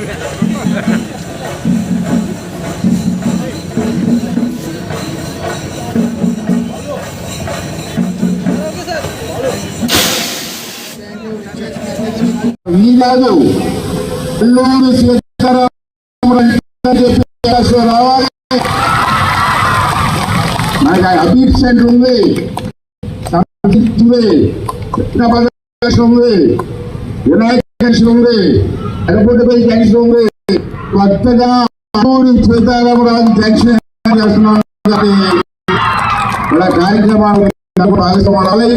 ఈ కాదు అల్లూరు సీతారామరాజు చెప్పి అవకాశం రావాలి మనకి అబీట్ సెంటర్ ఉంది సంస్కృతి ఉంది కృష్ణపద జంక్షన్ ఉంది వినాయక జంక్షన్ ఉంది. ఎగపొట్టుపై జంక్షన్ ఉంది. కొత్తగా అల్లూరి సీతారామరాజు జంక్షన్ చేస్తున్నాం కాబట్టి కార్యక్రమాలు భాగస్వామి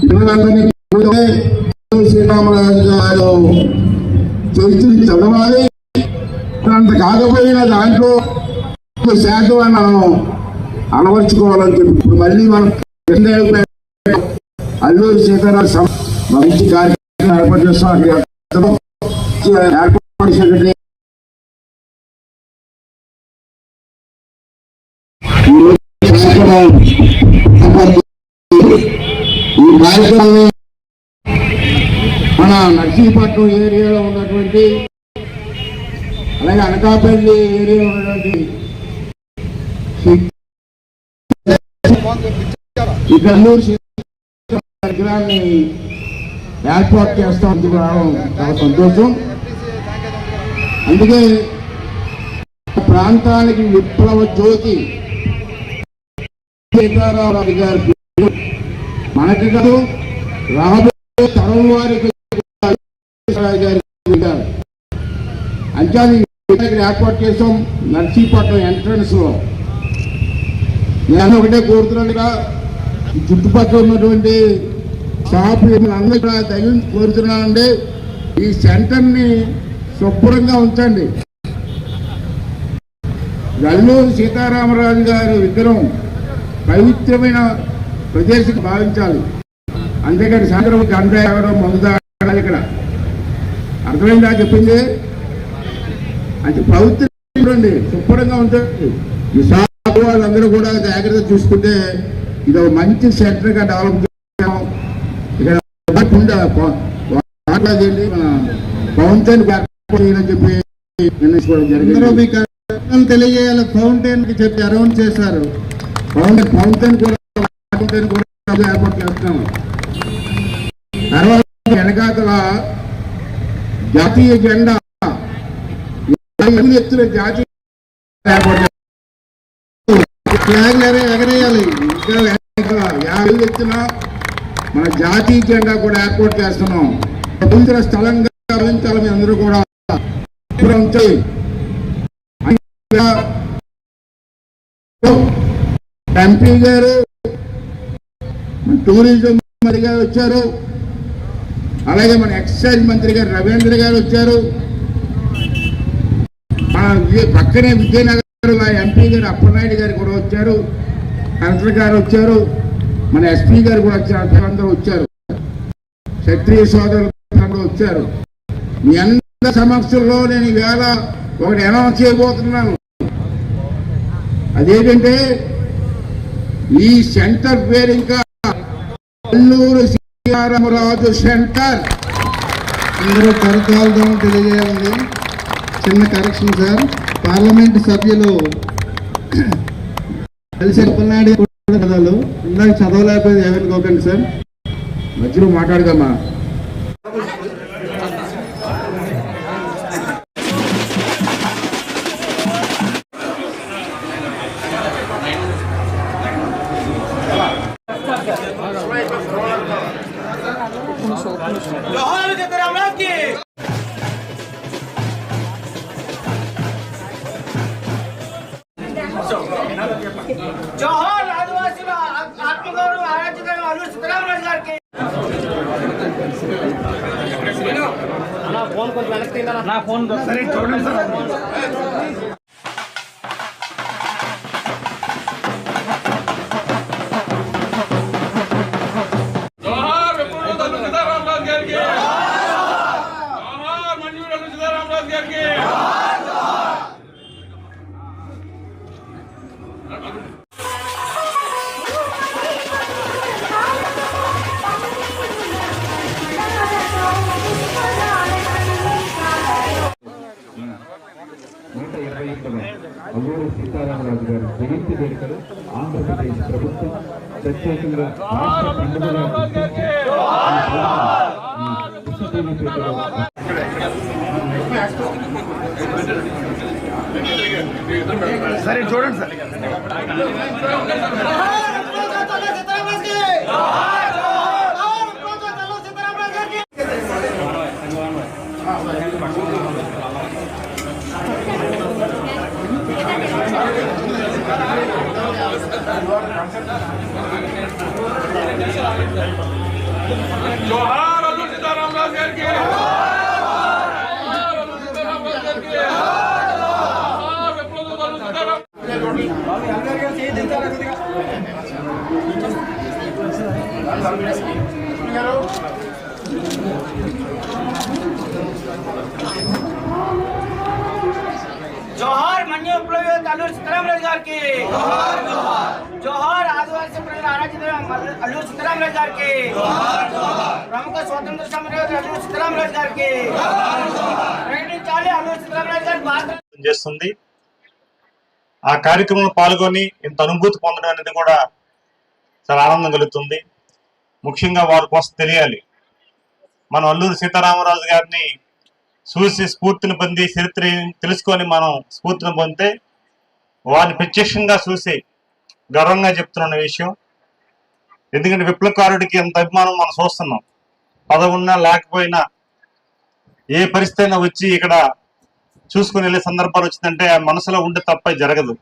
పిల్లలందరినీ కూర్చొని శ్రీరామరాజు గారు చరిత్రని చదవాలి. అంత కాకపోయినా దాంట్లో ఒక శాతం మనం అలవర్చుకోవాలని చెప్పి. ఇప్పుడు మళ్ళీ మనం రెండేళ్ళ క్రితం అల్లూరి సీతారాం మంచి కార్యక్రమం ఏర్పాటు చేస్తాం అక్కడ ఏర్పాటు సెక్రటరీ ఈ కార్యక్రమం మన నర్సీపట్నం ఏరియాలో ఉన్నటువంటి అలాగే అనకాపల్లి ఏరియాలో ఉన్నటువంటి ఇక్కడ ఈ కల్లూరు విగ్రహాన్ని ఏర్పాటు చేస్తాం. రావడం చాలా సంతోషం. అందుకే ప్రాంతానికి విప్లవ జ్యోతి సీతారామరావు గారి మనకి కాదు రాబోయే తరం వారికి రాజు అంచాలి ఏర్పాటు చేసాం నర్సీపట్నం ఎంట్రన్స్లో. నేను ఒకటే కోరుతున్నానుగా చుట్టుపక్కల ఉన్నటువంటి షాపులు అందరూ కూడా దయ్యం కోరుతున్నానండి. ఈ సెంటర్ని శుభ్రంగా ఉంచండి. గల్లూరు సీతారామరాజు గారి విగ్రహం పవిత్రమైన ప్రదేశం భావించాలి. అంతేకాని సాయంత్రం గంట ఎవడం మందు ఇక్కడ. అర్థమైందా చెప్పింది? అంటే పవిత్రండి శుభ్రంగా ఉంటుంది ఈ షాపు వాళ్ళందరూ కూడా జాగ్రత్త చూసుకుంటే ఇది ఒక మంచి సెంటర్గా డెవలప్ మన ఫౌంటైన్ చేయాలని చెప్పి నిర్ణయించుకోవడం జరిగింది. మీకు తెలియజేయాలి. ఫౌంటైన్కి చెప్పి అరౌండ్ చేశారు. ఫౌంటైన్ ఫౌంటైన్ కూడా ఫౌంటైన్ కూడా ఏర్పాటు చేస్తున్నాం. తర్వాత వెనకాతల జాతీయ జెండా ఎత్తున జాతీయ. ఫ్లాగ్ ఎగరేయాలి? ఇంకా యాభై ఎత్తున మన జాతీయ జెండా కూడా ఏర్పాటు చేస్తున్నాం. పవిత్ర స్థలంగా భావించాలి మీ అందరూ కూడా ఎంపీ గారు టూరిజం మంత్రి గారు వచ్చారు. అలాగే మన ఎక్సైజ్ మంత్రి గారు రవీంద్ర గారు వచ్చారు. విజయ- పక్కనే విజయనగరం ఎంపీ గారు అప్పనాయుడు గారు కూడా వచ్చారు. కలెక్టర్ గారు వచ్చారు. మన ఎస్పీ గారు కూడా వచ్చారు అందరూ వచ్చారు. క్షత్రియ సోదరులు అందరూ వచ్చారు. మీ అందరి సమక్షంలో నేను ఈవేళ ఒకటి అనౌన్స్ చేయబోతున్నాను. అదేంటంటే ఈ సెంటర్ పేరు ఇంకా అల్లూరు సీతారామరాజు సెంటర్. అందరూ కరతాళం తెలియజేయాలి చిన్న కరెక్షన్ సార్. పార్లమెంట్ సభ్యులు కలిసి అప్పలనాయుడు కథలు ఇందాక చదవలేకపోయింది ఏమైనా గోకండి సార్. మధ్యలో మాట్లాడదామా Johor ఆరాధ్యమైన అల్లు సీతారామరాజు గారికి జోహార్ విప్లవోద్యమ సీతారామరాజు గారికి జోహార్ మంజూరు సీతారామరాజు గారికి నిర్వహించిన గారి జయంతి వేడుకలు ఆంధ్రప్రదేశ్ ప్రభుత్వం ప్రత్యేకంగా రాష్ట్ర పండుగగా గుర్తించి ఈ కృష్ణదేవిపేటలో జోహార్ అల్లూరి సీతారామరాజు గారికి జోహార్ అల్లూరి సీతారామరాజు గారికి జోహార్ విప్లవ అల్లూరి సీతారామరాజు గారికి. జోహార్ ఆదివాసీ ప్రజల ఆరాధ్య అల్లూరి సీతారామరాజు గారికి. ప్రముఖ స్వతంత్ర సమరయోధుడు అల్లూరి సీతారామరాజు గారికి. ప్రకటించాలి అల్లూరి సీతారామరాజు గారి భారత చేస్తుంది. ఆ కార్యక్రమంలో పాల్గొని ఇంత అనుభూతి పొందడం అనేది కూడా చాలా ఆనందం కలుగుతుంది. ముఖ్యంగా వారి కోసం తెలియాలి. మనం అల్లూరి సీతారామరాజు గారిని చూసి స్ఫూర్తిని పొంది చరిత్ర తెలుసుకొని మనం స్ఫూర్తిని పొందితే వారిని ప్రత్యక్షంగా చూసి గర్వంగా చెప్తున్న విషయం. ఎందుకంటే విప్లవకారుడికి ఎంత అభిమానం మనం చూస్తున్నాం. పదవున్నా లేకపోయినా ఏ పరిస్థితి అయినా వచ్చి ఇక్కడ చూసుకుని వెళ్ళే సందర్భాలు వచ్చిందంటే ఆ మనసులో ఉండే తప్ప జరగదు.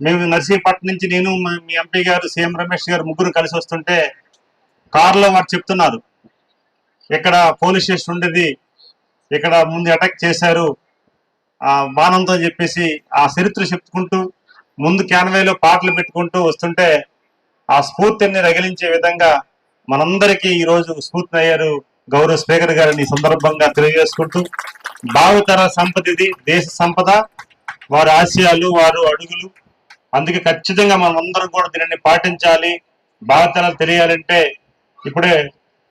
మేము నర్సీపట్నం నుంచి నేను మీ ఎంపీ గారు సీఎం రమేష్ గారు ముగ్గురు కలిసి వస్తుంటే కారులో వారు చెప్తున్నారు. ఇక్కడ పోలీస్ స్టేషన్ ఉండేది ఇక్కడ ముందు అటాక్ చేశారు. ఆ బాణంతో చెప్పేసి ఆ చరిత్ర చెప్పుకుంటూ ముందు క్యాన్వేలో పాటలు పెట్టుకుంటూ వస్తుంటే ఆ స్ఫూర్తిని రగిలించే విధంగా మనందరికీ ఈరోజు స్ఫూర్తి అయ్యారు గౌరవ స్పీకర్ గారిని సందర్భంగా తెలియజేసుకుంటూ. భావితర సంపద ఇది దేశ సంపద వారి ఆశయాలు వారు అడుగులు. అందుకే ఖచ్చితంగా మనం అందరం కూడా దీనిని పాటించాలి. భావితరాలు తెలియాలంటే ఇప్పుడే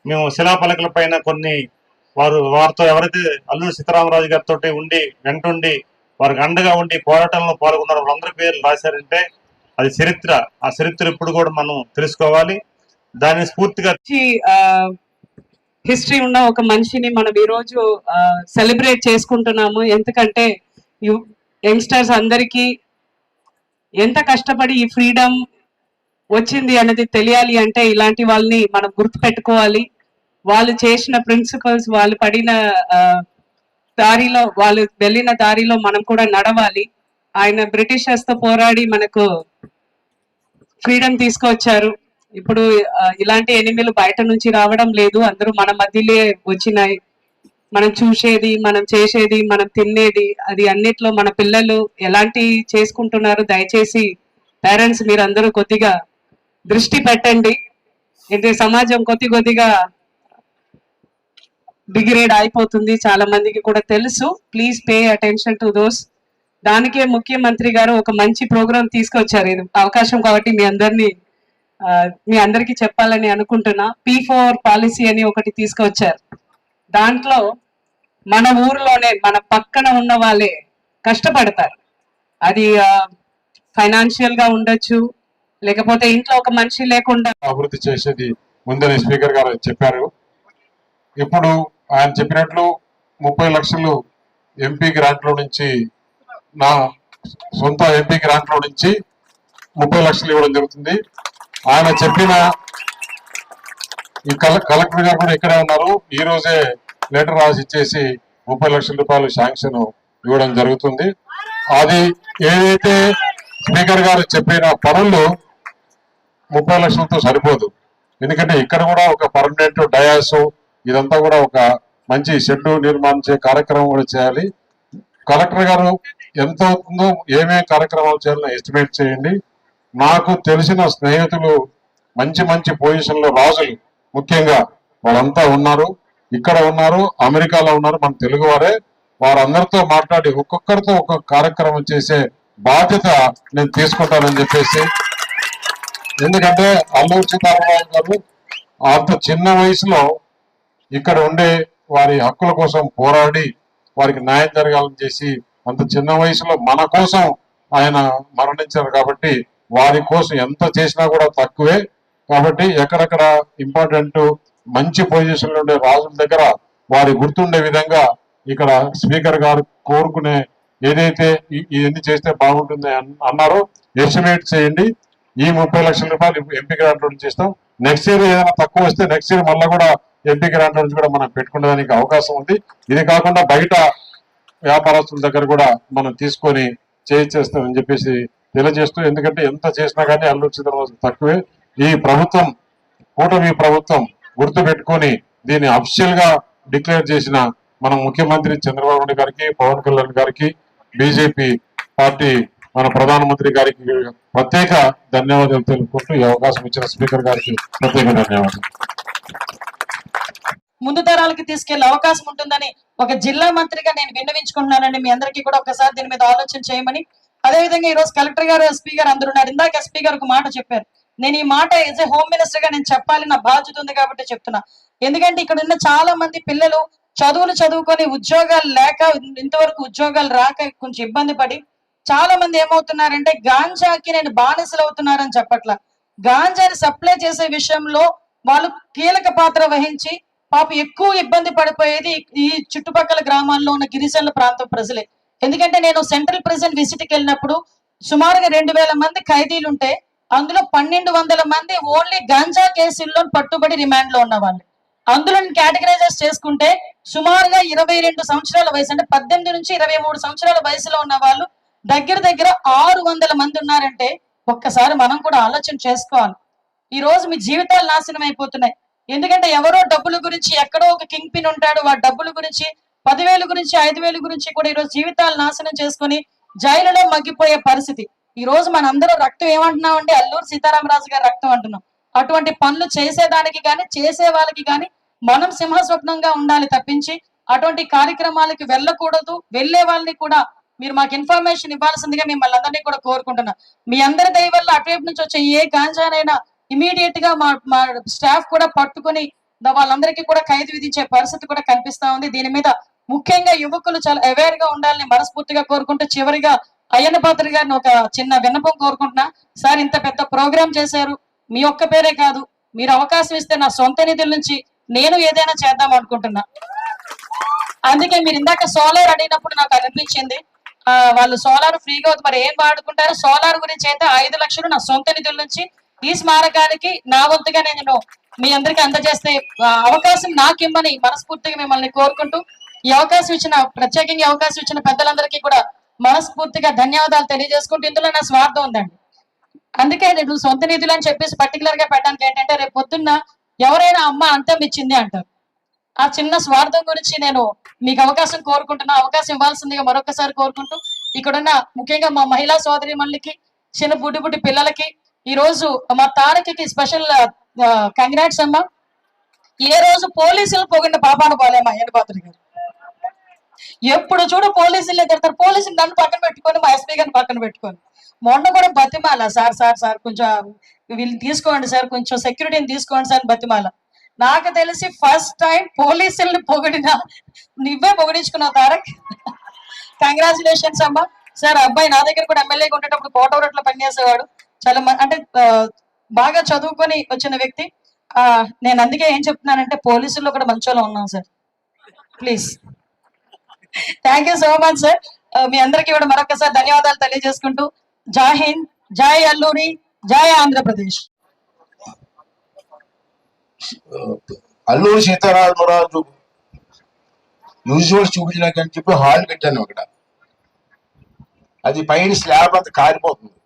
మేము శిలాపలకల పైన కొన్ని వారు వారితో ఎవరైతే అల్లూరి సీతారామరాజు గారితో ఉండి వెంటుండి వారికి అండగా ఉండి పోరాటంలో పాల్గొన్న వాళ్ళందరి పేర్లు రాశారంటే అది చరిత్ర. ఆ చరిత్ర ఇప్పుడు కూడా మనం తెలుసుకోవాలి. దాన్ని స్ఫూర్తిగా హిస్టరీ ఉన్న ఒక మనిషిని మనం ఈరోజు సెలబ్రేట్ చేసుకుంటున్నాము. ఎందుకంటే యంగ్స్టర్స్ అందరికీ ఎంత కష్టపడి ఈ ఫ్రీడమ్ వచ్చింది అనేది తెలియాలి అంటే ఇలాంటి వాళ్ళని మనం గుర్తు పెట్టుకోవాలి వాళ్ళు చేసిన ప్రిన్సిపల్స్ వాళ్ళు పడిన దారిలో వాళ్ళు వెళ్ళిన దారిలో మనం కూడా నడవాలి. ఆయన బ్రిటిషర్స్తో పోరాడి మనకు ఫ్రీడమ్ తీసుకొచ్చారు. ఇప్పుడు ఇలాంటి ఎనిమిలు బయట నుంచి రావడం లేదు. అందరూ మన మధ్యలో వచ్చినాయి. మనం చూసేది మనం చేసేది మనం తినేది అది అన్నిట్లో మన పిల్లలు ఎలాంటి చేసుకుంటున్నారు దయచేసి పేరెంట్స్ మీరు అందరూ కొద్దిగా దృష్టి పెట్టండి. ఇది సమాజం కొద్ది కొద్దిగా డిగ్రేడ్ అయిపోతుంది. చాలా మందికి కూడా తెలుసు. Please pay attention to those దానికే ముఖ్యమంత్రి గారు ఒక మంచి ప్రోగ్రామ్ తీసుకొచ్చారు. ఇది అవకాశం కాబట్టి మీ అందరినీ మీ అందరికీ చెప్పాలని అనుకుంటున్నా. పీ ఫోర్ పాలసీ అని ఒకటి తీసుకొచ్చారు. దాంట్లో మన ఊర్లోనే మన పక్కన ఉన్న వాళ్ళే కష్టపడతారు. అది ఫైనాన్షియల్గా ఉండొచ్చు. లేకపోతే ఇంట్లో ఒక మనిషి లేకుండా అభివృద్ధి చేసేది ముందని స్పీకర్ గారు చెప్పారు. ఇప్పుడు ఆయన చెప్పినట్లు ముప్పై లక్షలు ఎంపీ గ్రాంట్లో నుంచి నా సొంత ఎంపీ గ్రాంట్లో నుంచి ముప్పై లక్షలు ఇవ్వడం జరుగుతుంది. ఆయన చెప్పిన ఈ కల కలెక్టర్ గారు కూడా ఇక్కడే ఉన్నారు. ఈ రోజే లెటర్ రాసి ఇచ్చేసి ముప్పై లక్షల రూపాయలు శాంక్షన్ ఇవ్వడం జరుగుతుంది. అది ఏదైతే స్పీకర్ గారు చెప్పిన పనులు ముప్పై లక్షలతో సరిపోదు. ఎందుకంటే ఇక్కడ కూడా ఒక పర్మనెంట్ డయాసు ఇదంతా కూడా ఒక మంచి షెడ్ నిర్మాణించే కార్యక్రమం కూడా చేయాలి. కలెక్టర్ గారు ఎంత అవుతుందో ఏమేమి కార్యక్రమాలు చేయాలో ఎస్టిమేట్ చేయండి. నాకు తెలిసిన స్నేహితులు మంచి మంచి పొజిషన్లో రాజులు ముఖ్యంగా వాళ్ళంతా ఉన్నారు. ఇక్కడ ఉన్నారు అమెరికాలో ఉన్నారు మన తెలుగు వారే. వారందరితో మాట్లాడి ఒక్కొక్కరితో ఒక్కొక్క కార్యక్రమం చేసే బాధ్యత నేను తీసుకుంటానని చెప్పేసి. ఎందుకంటే అల్లూరి సీతారామరాజు గారు అంత చిన్న వయసులో ఇక్కడ ఉండే వారి హక్కుల కోసం పోరాడి వారికి న్యాయం జరగాలని చేసి అంత చిన్న వయసులో మన కోసం ఆయన మరణించారు కాబట్టి వారి కోసం ఎంత చేసినా కూడా తక్కువే. కాబట్టి ఎక్కడెక్కడ ఇంపార్టెంట్ మంచి పొజిషన్లో ఉండే రాజుల దగ్గర వారి గుర్తుండే విధంగా ఇక్కడ స్పీకర్ గారు కోరుకునే ఏదైతే ఇవన్నీ చేస్తే బాగుంటుంది అన్- అన్నారో ఎస్టిమేట్ చేయండి. ఈ ముప్పై లక్షల రూపాయలు ఎంపీ గ్రాంట్ చేస్తాం. నెక్స్ట్ ఇయర్ ఏదైనా తక్కువ వస్తే నెక్స్ట్ ఇయర్ మళ్ళీ కూడా ఎంపీ గ్రాంట్ నుంచి కూడా మనం పెట్టుకునేదానికి అవకాశం ఉంది. ఇది కాకుండా బయట వ్యాపారస్తుల దగ్గర కూడా మనం తీసుకొని చేయించేస్తామని చెప్పేసి తెలియజేస్తూ ఎందుకంటే ఎంత చేసినా కానీ అల్లూరు తక్కువే. ఈ ప్రభుత్వం కూటమి ప్రభుత్వం గుర్తు పెట్టుకొని దీన్ని అఫిషియల్గా డిక్లేర్ చేసిన మన ముఖ్యమంత్రి చంద్రబాబు నాయుడు గారికి పవన్ కళ్యాణ్ గారికి బీజేపీ పార్టీ మన ప్రధానమంత్రి గారికి ప్రత్యేక ధన్యవాదాలు తెలుపుకుంటూ ఈ అవకాశం ఇచ్చిన స్పీకర్ గారికి ప్రత్యేక ధన్యవాదాలు. ముందు తరాలకి తీసుకెళ్ళే అవకాశం ఉంటుందని ఒక జిల్లా మంత్రిగా నేను విన్నవించుకుంటున్నానండి. మీ అందరికీ కూడా ఒకసారి దీని మీద ఆలోచన చేయమని. అదే విధంగా ఈ రోజు కలెక్టర్ గారు ఎస్పీ గారు అందరూ ఉన్నారు. ఇందాక ఎస్పీ గారు ఒక మాట చెప్పారు. నేను ఈ మాట ఎస్ ఏ హోమ్ మినిస్టర్గా నేను చెప్పాలి నా బాధ్యత ఉంది కాబట్టి చెప్తున్నా. ఎందుకంటే ఇక్కడ ఉన్న చాలా మంది పిల్లలు చదువులు చదువుకొని ఉద్యోగాలు లేక ఇంతవరకు ఉద్యోగాలు రాక కొంచెం ఇబ్బంది పడి చాలా మంది ఏమవుతున్నారంటే గాంజాకి నేను బానిసలు అవుతున్నారని చెప్పట్లా. గాంజాని సప్లై చేసే విషయంలో వాళ్ళు కీలక పాత్ర వహించి పాప ఎక్కువ ఇబ్బంది పడిపోయేది ఈ చుట్టుపక్కల గ్రామాల్లో ఉన్న గిరిజనుల ప్రాంతం ప్రజలే. ఎందుకంటే నేను సెంట్రల్ ప్రిజన్ విసిట్కి వెళ్ళినప్పుడు సుమారుగా రెండు వేల మంది ఖైదీలు ఉంటే అందులో పన్నెండు వందల మంది ఓన్లీ గంజా కేసుల్లో పట్టుబడి రిమాండ్లో ఉన్నవాళ్ళు. అందులో కేటగరైజెస్ చేసుకుంటే సుమారుగా ఇరవై రెండు సంవత్సరాల వయసు అంటే పద్దెనిమిది నుంచి ఇరవై మూడు సంవత్సరాల వయసులో ఉన్న వాళ్ళు దగ్గర దగ్గర ఆరు వందల మంది ఉన్నారంటే ఒక్కసారి మనం కూడా ఆలోచన చేసుకోవాలి. ఈ రోజు మీ జీవితాలు నాశనం అయిపోతున్నాయి. ఎందుకంటే ఎవరో డబ్బుల గురించి ఎక్కడో ఒక కింగ్ పిన్ ఉంటాడు. వాడు డబ్బుల గురించి పదివేలు గురించి ఐదు వేలు గురించి కూడా ఈరోజు జీవితాలు నాశనం చేసుకొని జైలులో మగ్గిపోయే పరిస్థితి. ఈ రోజు మనందరూ రక్తం ఏమంటున్నాం అంటే అల్లూరు సీతారామరాజు గారి రక్తం అంటున్నాం. అటువంటి పనులు చేసేదానికి కానీ చేసే వాళ్ళకి కానీ మనం సింహస్వప్నంగా ఉండాలి తప్పించి అటువంటి కార్యక్రమాలకి వెళ్ళకూడదు. వెళ్ళే వాళ్ళని కూడా మీరు మాకు ఇన్ఫర్మేషన్ ఇవ్వాల్సిందిగా మిమ్మల్ని అందరినీ కూడా కోరుకుంటున్నా. మీ అందరి దయ వల్ల అటువైపు నుంచి వచ్చే ఏ గాంజానైనా ఇమీడియట్గా మా మా స్టాఫ్ కూడా పట్టుకొని వాళ్ళందరికీ కూడా ఖైదు విధించే పరిస్థితి కూడా కనిపిస్తా ఉంది. దీని మీద ముఖ్యంగా యువకులు చాలా అవేర్గా ఉండాలని మనస్ఫూర్తిగా కోరుకుంటూ చివరిగా అయ్యన్న పాత్ర గారిని ఒక చిన్న విన్నపం కోరుకుంటున్నా. సార్ ఇంత పెద్ద ప్రోగ్రామ్ చేశారు. మీ ఒక్క పేరే కాదు. మీరు అవకాశం ఇస్తే నా సొంత నిధుల నుంచి నేను ఏదైనా చేద్దాం అనుకుంటున్నా. అందుకే మీరు ఇందాక సోలార్ అడిగినప్పుడు నాకు అనిపించింది. ఆ, వాళ్ళు సోలార్ ఫ్రీగా అవుతుంది మరి ఏం వాడుకుంటారు? సోలార్ గురించి అయితే ఐదు లక్షలు నా సొంత నిధుల నుంచి ఈ స్మారకానికి నా వంతుగా నేను మీ అందరికి అందజేస్తే అవకాశం నాకు ఇమ్మని మనస్ఫూర్తిగా మిమ్మల్ని కోరుకుంటూ ఈ అవకాశం ఇచ్చిన ప్రత్యేకంగా ఈ అవకాశం ఇచ్చిన పెద్దలందరికీ కూడా మనస్ఫూర్తిగా ధన్యవాదాలు తెలియజేసుకుంటూ ఇందులో నా స్వార్థం ఉందండి. అందుకే నేను సొంత నిధులు అని చెప్పేసి పర్టికులర్గా పెట్టడానికి ఏంటంటే రేపు పొద్దున్న ఎవరైనా అమ్మ అంతం ఇచ్చింది అంటారు. ఆ చిన్న స్వార్థం గురించి నేను మీకు అవకాశం కోరుకుంటున్నా అవకాశం ఇవ్వాల్సిందిగా మరొకసారి కోరుకుంటూ ఇక్కడున్న ముఖ్యంగా మా మహిళా సోదరి మళ్ళీకి చిన్న బుడ్డి బుడ్డి పిల్లలకి ఈ రోజు మా తారకకి స్పెషల్ కంగ్రాట్స్ అమ్మా. ఏ రోజు పోలీసులు పొగిన పాపాను పోలేమా ఎండపాత్రి గారు? ఎప్పుడు చూడు పోలీసులు తిడతారు. పోలీసులు నన్ను పక్కన పెట్టుకొని మా ఎస్పీ గారిని పక్కన పెట్టుకొని. మొన్న కూడా బతిమాల సార్ సార్ సార్ కొంచెం వీళ్ళు తీసుకోండి సార్ కొంచెం సెక్యూరిటీని తీసుకోండి సార్ బతిమాల. నాకు తెలిసి ఫస్ట్ టైం పోలీసుల్ని పొగిడిన నువ్వే పొగిడించుకున్నావు తారక్. కంగ్రాచులేషన్స్ అమ్మా. సార్ అబ్బాయి నా దగ్గర కూడా ఎమ్మెల్యేగా ఉండేటప్పుడు కోటవరట్లో పనిచేసేవాడు. చాలా మ- అంటే బాగా చదువుకొని వచ్చిన వ్యక్తి. నేను అందుకే ఏం చెప్తున్నానంటే పోలీసుల్లో కూడా మంచోలో ఉన్నాం sir. Please. Thank you so much sir మీ అందరికీ కూడా మరొకసారి ధన్యవాదాలు తెలియజేసుకుంటూ జై హింద్ జై అల్లూరి జై ఆంధ్రప్రదేశ్. అల్లూరి సీతారామరాజు యూజువల్ చూపించడానికి అని చెప్పి హాల్ కట్టాను అక్కడ. అది పైన స్లాబ్ అంత కారిపోతుంది.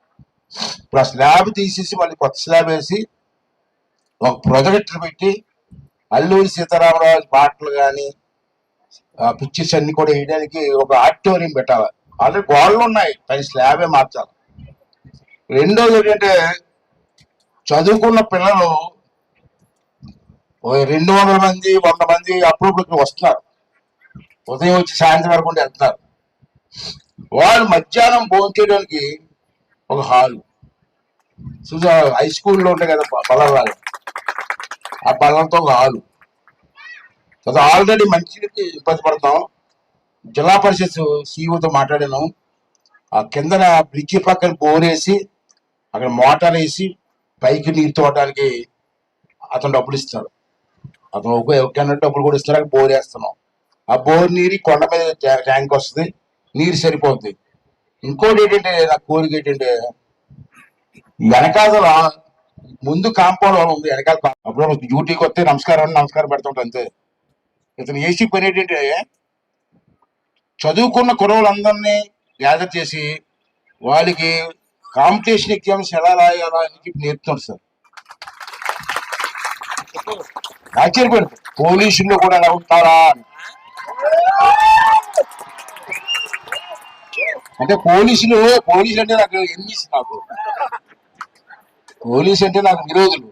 ఇప్పుడు ఆ స్లాబ్ తీసేసి మళ్ళీ కొత్త స్లాబ్ వేసి ఒక ప్రొజెక్టర్ పెట్టి అల్లూరి సీతారామరాజు పాటలు కానీ పిక్చర్స్ అన్ని కూడా వేయడానికి ఒక ఆడిటోరియం పెట్టాలి. ఆల్రెడీ గోడలు ఉన్నాయి పైన స్లాబే మార్చాలి. రెండోది ఏంటంటే చదువుకున్న పిల్లలు ఓ రెండు వందల మంది వంద మంది అప్పుడప్పుడు వస్తున్నారు. ఉదయం వచ్చి సాయంత్రం వరకు వెళ్తున్నారు. వాళ్ళు మధ్యాహ్నం భోజనం చేయడానికి ఒక హాల్. చూసా హై స్కూల్లో ఉంటాయి కదా బలరాలు. ఆ బలంతో ఒక హాలు. కదా ఆల్రెడీ మంచికి ఇబ్బంది పడతాం. జిల్లా పరిషత్ సీఈఓతో మాట్లాడాను. ఆ కిందన బ్రిడ్జి పక్కన బోర్ వేసి అక్కడ మోటార్ వేసి పైకి నీరు తోడడానికి అతను డబ్బులు ఇస్తాడు అతను ఒక ఒక డబ్బులు కూడా ఇస్తారు అక్కడ బోర్ వేస్తున్నాం ఆ బోర్ నీరు కొండ మీద ట్యాంక్ వస్తుంది. నీరు సరిపోతుంది ఇంకోటి ఏంటంటే నా కోరిక ఏంటంటే వెనకాల ముందు కాంపౌండ్ వాళ్ళు ఉంది వెనకాల అప్పుడు డ్యూటీకి వస్తే నమస్కారం అని నమస్కారం పెడుతుంటా అంతే. ఇతను ఏసీ పని ఏంటంటే చదువుకున్న కురవులందరినీ గ్యాదర్ చేసి వాళ్ళకి కాంపిటీషన్ ఎగ్జామ్స్ ఎలా రాయాలా అని చెప్పి నేర్పుతాడు సార్. ఆశ్చర్యపోయింది పోలీసుల్లో కూడా ఎలా ఉంటారా? అని. అంటే పోలీసులు పోలీసులు అంటే నాకు ఎన్నిస్ నాకు? పోలీసు అంటే నాకు విరోధులు.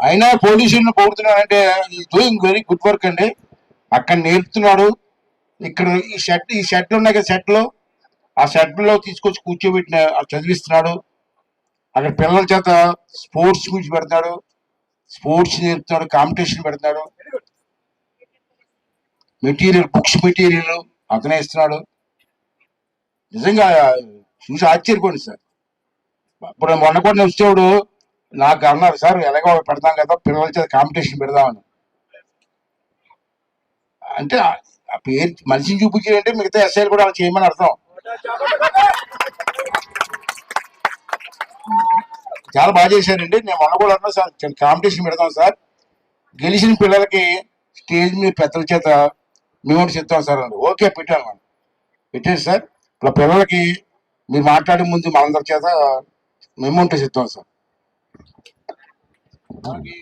అయినా పోలీసులను పొగుడుతున్నాడంటే ఈ డూయింగ్ వెరీ గుడ్ వర్క్ అండి. అక్కడ నేర్పుతున్నాడు. ఇక్కడ ఈ షర్ట్ ఈ షర్ట్లు ఉన్నాయి కదా షర్ట్లు. ఆ షర్ట్లో తీసుకొచ్చి కూర్చోబెట్టిన చదివిస్తున్నాడు. అక్కడ పిల్లల చేత స్పోర్ట్స్ గురించి పెడతాడు. స్పోర్ట్స్ నేర్పుతున్నాడు కాంపిటీషన్ పెడతాడు. మెటీరియల్ బుక్స్ మెటీరియల్ అతనే ఇస్తున్నాడు. నిజంగా చూసి ఆశ్చర్యపోయింది సార్. ఇప్పుడు మొన్న కూడా వచ్చేవాడు నాకు అన్నారు సార్ ఎలాగో పెడతాం కదా పిల్లల చేత కాంపిటీషన్ పెడదామని. అంటే ఆ- పేరు మనిషిని చూపించారంటే మిగతా ఎస్ఐలు కూడా అలా చేయమని అర్థం. చాలా బాగా చేశారండి. నేను మొన్న కూడా అన్నా సార్ కాంపిటీషన్ పెడతాం సార్. గెలిచిన పిల్లలకి స్టేజ్ మీద పెద్దల చేత మేము చెప్తాం సార్ అన్నారు. ఓకే పెట్టాను పెట్టారు సార్. ఇప్పుడు పిల్లలకి మీరు మాట్లాడే ముందు మనందరి చేత మేము ఉంటే చెప్తాం సార్.